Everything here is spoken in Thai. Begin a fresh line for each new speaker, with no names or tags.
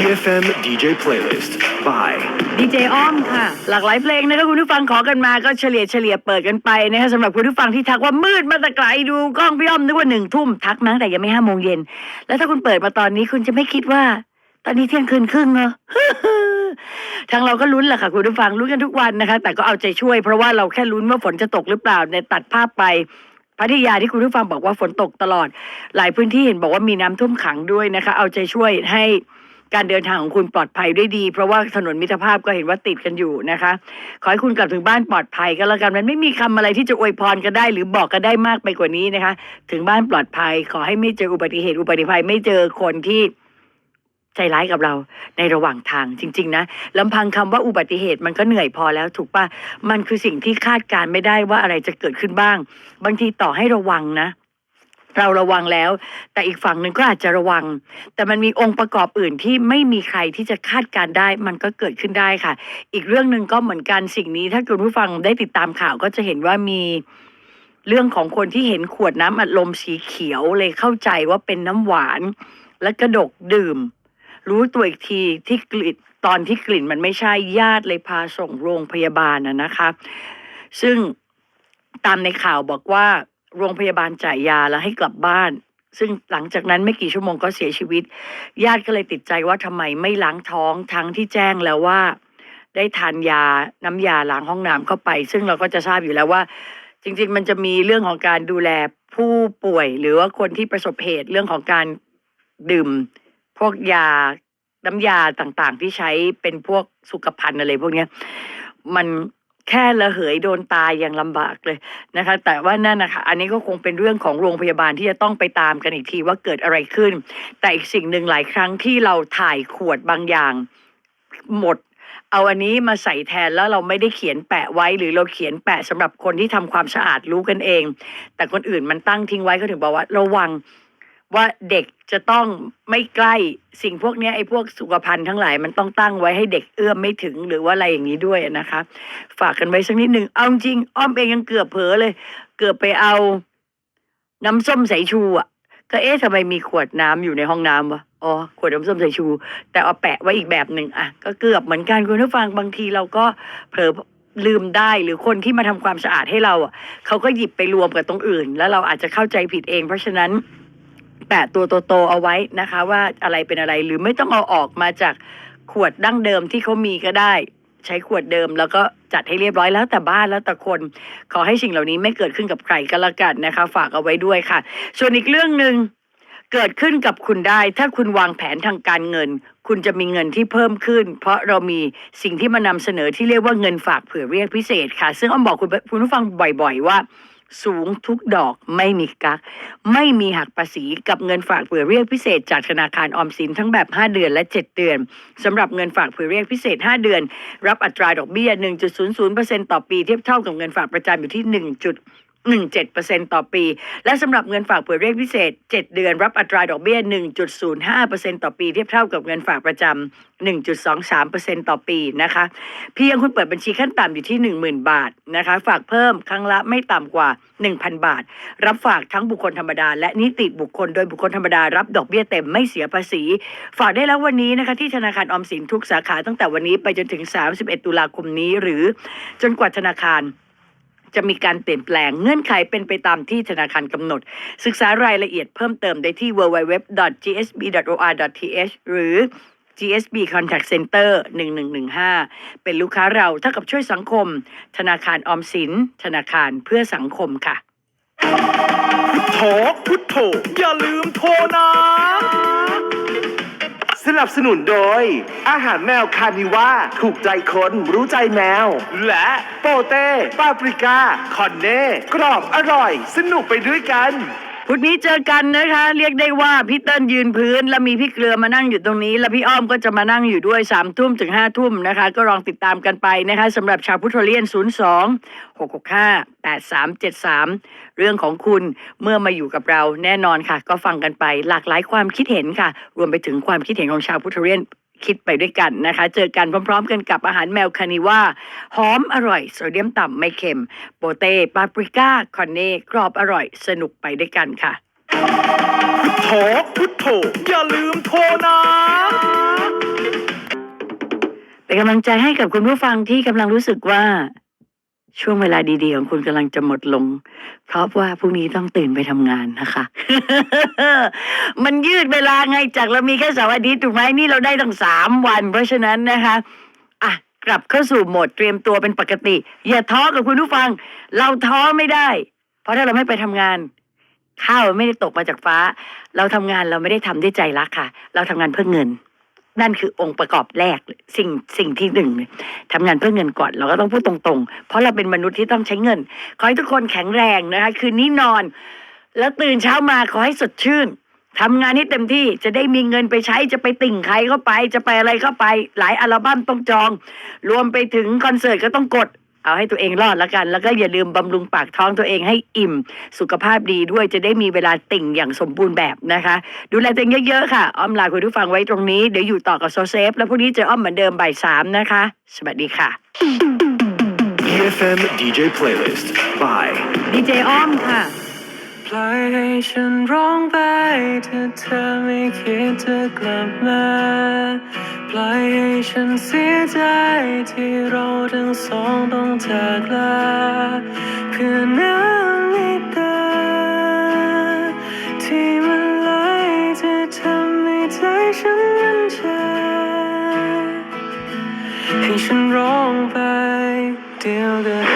EFM DJ Playlist by
ดีเจอ้อมค่ะ หลากหลายเพลงนะคะคุณผู้ฟังขอกันมาก็เฉลี่ยเฉลี่ยเปิดกันไปนะคะสำหรับคุณผู้ฟังที่ทักว่ามืดมาแต่ไกลดูกล้องพี่อ้อมนึกว่าหนึ่งทุ่มทักมาตั้งแต่ยังไม่ห้าโมงเย็น แล้วถ้าคุณเปิดมาตอนนี้คุณจะไม่คิดว่า ตอนนี้เที่ยงคืนครึ่งเหรอทางเราก็ลุ้นแหละค่ะคุณผู้ฟังลุ้นกันทุกวันนะคะ แต่ก็เอาใจช่วย เพราะว่าเราแค่ลุ้นว่าฝนจะตกหรือเปล่าในยตัดภาพไปพัทยาที่คุณผู้ฟังบอกว่าฝนตกตลอด หลายพื้นที่เห็นบอกว่ามีน้ำท่วมขังด้วยนะคะ เอาใจช่วยให้ การเดินทางของคุณปลอดภัยด้วยดี เพราะว่าถนนมิตรภาพก็เห็นว่าติดกันอยู่นะคะ ขอให้คุณกลับถึงบ้านปลอดภัยก็แล้วกันมันไม่มีคำอะไรที่จะอวยพรกันได้ หรือบอกกันได้มากไปกว่านี้นะคะ ถึงบ้านปลอดภัย ขอให้ไม่เจออุบัติเหตุอุบัติภัยไม่เจอคนที่ใจร้ายกับเราในระหว่างทางจริง ๆ นะลำพังคำว่าอุบัติเหตุมันก็เหนื่อยพอแล้วถูกปะมันคือสิ่งที่คาดการไม่ได้ว่าอะไรจะเกิดขึ้นบ้าง บางทีต่อให้ระวังนะ เราระวังแล้ว แต่อีกฝั่งหนึ่งก็อาจจะระวัง แต่มันมีองค์ประกอบอื่นที่ไม่มีใครที่จะคาดการได้ มันก็เกิดขึ้นได้ค่ะ อีกเรื่องหนึ่งก็เหมือนกันสิ่งนี้ถ้าคุณผู้ฟังได้ติดตามข่าวก็จะเห็นว่ามีเรื่องของคนที่เห็นขวดน้ำอัดลมสีเขียวเลยเข้าใจว่าเป็นน้ำหวาน และกระดกดื่ม รู้ตัวอีกทีที่กลิ่นตอนที่กลิ่นมันไม่ใช่ญาติเลยพาส่งโรงพยาบาลนะคะ ซึ่งตามในข่าวบอกว่า โรงพยาบาลจ่ายยาแล้วให้กลับบ้าน ซึ่งหลังจากนั้นไม่กี่ชั่วโมงก็เสียชีวิต ญาติก็เลยติดใจว่าทำไมไม่ล้างท้องทั้งที่แจ้งแล้วว่า ได้ทานยาน้ำยาล้างห้องน้ำเข้าไป ซึ่งเราก็จะทราบอยู่แล้วว่า จริง ๆ มันจะมีเรื่องของการดูแลผู้ป่วย หรือว่าคนที่ประสบเหตุเรื่องของการดื่ม พวกยาน้ำยาต่างๆ ที่ใช้เป็นพวกสุขภัณฑ์อะไรพวกนี้มัน แค่ระเหยโดนตายยังลำบากเลยนะคะ แต่ว่านั่นนะคะอันนี้ก็คงเป็นเรื่องของโรงพยาบาลที่จะต้องไปตามกันอีกทีว่าเกิดอะไรขึ้น แต่อีกสิ่งหนึ่งหลายครั้งที่เราถ่ายขวดบางอย่างหมด เอาอันนี้มาใส่แทนแล้วเราไม่ได้เขียนแปะไว้ หรือเราเขียนแปะสำหรับคนที่ทำความสะอาดรู้กันเอง แต่คนอื่นมันตั้งทิ้งไว้ก็ถึงบอกว่าระวัง ว่าเด็กจะต้องไม่ใกล้สิ่งพวกนี้ไอ้พวกสุขภัณฑ์ทั้งหลายมันต้องตั้งไว้ให้เด็กเอื้อมไม่ถึงหรือว่าอะไรอย่างนี้ด้วยนะคะ ฝากกันไว้สักนิดหนึ่งเอาจริงอ้อมเองยังเกือบเผลอเลย เกือบไปเอา น้ำส้มสายชูอะ ก็เอ๊ะทำไมมีขวดน้ำอยู่ในห้องน้ำวะอ๋อขวดน้ำส้มสายชู แต่เอาแปะไว้อีกแบบหนึ่งอะก็เกือบเหมือนกันคุณผู้ฟังบางทีเราก็เผลอลืมได้หรือคนที่มาทำความสะอาดให้เราอะเขาก็หยิบไปรวมกับตรงอื่น แล้วเราอาจจะเข้าใจผิดเอง เพราะฉะนั้น แปะตัวโตๆเอาไว้นะคะ ว่าอะไรเป็นอะไรหรือไม่ต้องเอาออกมาจากขวดดั้งเดิมที่เขามีก็ได้ ใช้ขวดเดิมแล้วก็จัดให้เรียบร้อยแล้วแต่บ้านแล้วแต่คน ขอให้สิ่งเหล่านี้ไม่เกิดขึ้นกับใครก็แล้วกันนะคะ ฝากเอาไว้ด้วยค่ะ ส่วนอีกเรื่องหนึ่งเกิดขึ้นกับคุณได้ ถ้าคุณวางแผนทางการเงิน คุณจะมีเงินที่เพิ่มขึ้น เพราะเรามีสิ่งที่มานำเสนอที่เรียกว่าเงินฝากเผื่อเรียกพิเศษค่ะ ซึ่งอ้อมบอกคุณคุณผู้ฟังบ่อย ๆ ว่า สูงทุกดอกไม่มีกัก ไม่มีหักภาษีกับเงินฝากเผื่อเรียกพิเศษจากธนาคารออมสินทั้งแบบ 5 เดือนและ 7 เดือนสำหรับเงินฝากเผื่อเรียกพิเศษ 5 เดือน รับอัตราดอกเบี้ย 1.00%ต่อปีเทียบเท่ากับเงินฝากประจำอยู่ที่ 1.17%ต่อปี และสำหรับเงินฝากเผื่อเรียกพิเศษ 7 เดือนรับอัตราดอกเบี้ย 1.05%ต่อปี เทียบเท่ากับเงินฝากประจำ1.23%ต่อปีนะคะ เพียงคุณเปิดบัญชีขั้นต่ำอยู่ที่ 10,000 บาทนะคะ ฝากเพิ่มครั้งละไม่ต่ำกว่า 1,000 บาท รับฝากทั้งบุคคลธรรมดา และนิติบุคคลโดยบุคคลธรรมดารับดอกเบี้ยเต็มไม่เสียภาษี ฝากได้แล้ววันนี้นะคะที่ธนาคารออมสินทุกสาขาตั้งแต่วันนี้ไปจนถึง 31 ตุลาคมนี้ หรือจนกว่าธนาคาร จะมีการเปลี่ยนแปลงเงื่อนไขเป็นไปตามที่ธนาคารกำหนด ศึกษารายละเอียดเพิ่มเติมได้ที่ www.gsb.or.th หรือ GSB Contact Center 1115 เป็นลูกค้าเราเท่ากับช่วยสังคม ธนาคารออมสิน ธนาคารเพื่อสังคมค่ะ
โถพุทโธอย่าลืมโทรนะ
สนับสนุนโดย อาหารแมวคานิว่าถูกใจคนรู้ใจแมว และโปเต้ปาปริก้าคอนเน่ กรอบอร่อย สนุกไปด้วยกัน
พุธนี้เจอกันนะคะ เรียกได้ว่าพี่เติ้ลยืนพื้น แล้วมีพี่เกลือมานั่งอยู่ตรงนี้ แล้วพี่อ้อมก็จะมานั่งอยู่ด้วยสามทุ่มถึงห้าทุ่มนะคะ ก็ลองติดตามกันไปนะคะสำหรับชาวพุทธเลียน 0 2 6 6 5 8 3 7 3 เรื่องของคุณเมื่อมาอยู่กับเราแน่นอนค่ะ ก็ฟังกันไปหลากหลายความคิดเห็นค่ะ รวมไปถึงความคิดเห็นของชาวพุทธเลียน คิดไปด้วยกันนะคะ เจอกันพร้อมๆ กันกับอาหารแมวคานิว่า หอมอร่อย โซเดียมต่ำไม่เค็ม โปเต้ปาปริก้า คอนเน่กรอบอร่อย สนุกไปด้วยกันค่ะ
โถพุทโธอย่าลืมโทรนะ
เป็นกำลังใจให้กับคุณผู้ฟังที่กำลังรู้สึกว่า ช่วงเวลาดี ๆ ของคุณกำลังจะหมดลง เพราะว่าพรุ่งนี้ต้องตื่นไปทำงานนะคะ มันยืดเวลาไงจากเรามีแค่สาร์อาทิตย์ถูกไหมนี่เราได้ตั้งสามวัน เพราะฉะนั้นนะคะอะกลับเข้าสู่โหมดเตรียมตัวเป็นปกติ อย่าท้อกับคุณผู้ฟัง เราท้อไม่ได้ เพราะถ้าเราไม่ไปทำงานข้าวไม่ได้ตกมาจากฟ้า เราทำงานเราไม่ได้ทำด้วยใจรักค่ะ เราทำงานเพื่อเงิน นั่นคือองค์ประกอบแรกสิ่งสิ่งที่หนึ่งเลยทำงานเพื่อเงินก่อนเราก็ต้องพูดตรงๆ เพราะเราเป็นมนุษย์ที่ต้องใช้เงิน ขอให้ทุกคนแข็งแรงนะคะคืนนี้นอน แล้วตื่นเช้ามาขอให้สดชื่นทำงานให้เต็มที่จะได้มีเงินไปใช้จะไปติ่งใครเข้าไป จะไปอะไรเข้าไป หลายอัลบั้มต้องจอง รวมไปถึงคอนเสิร์ตก็ต้องกด เอาให้ตัวเองรอดแล้วกัน แล้วก็อย่าลืมบำรุงปากท้องตัวเองให้อิ่ม สุขภาพดีด้วยจะได้มีเวลาติ่งอย่างสมบูรณ์แบบนะคะ ดูแลตัวเองเยอะๆค่ะ อ้อมลาคุณผู้ฟังไว้ตรงนี้ เดี๋ยวอยู่ต่อกับโซเซฟ แล้วพรุ่งนี้เจออ้อมเหมือนเดิมบ่ายสามนะคะ สวัสดีค่ะ
EFM DJ Playlist by
ดีเจอ้อมค่ะ
ปล่อยให้ฉันร้องไปถ้าเธอไม่คิดจะกลับมา ปล่อยให้ฉันเสียใจที่เราทั้งสองต้องจากลาเพื่อน้ำนิตาที่มันไหลจะทำให้ใจฉันมันใจให้ฉันร้องไปเดียวก็หา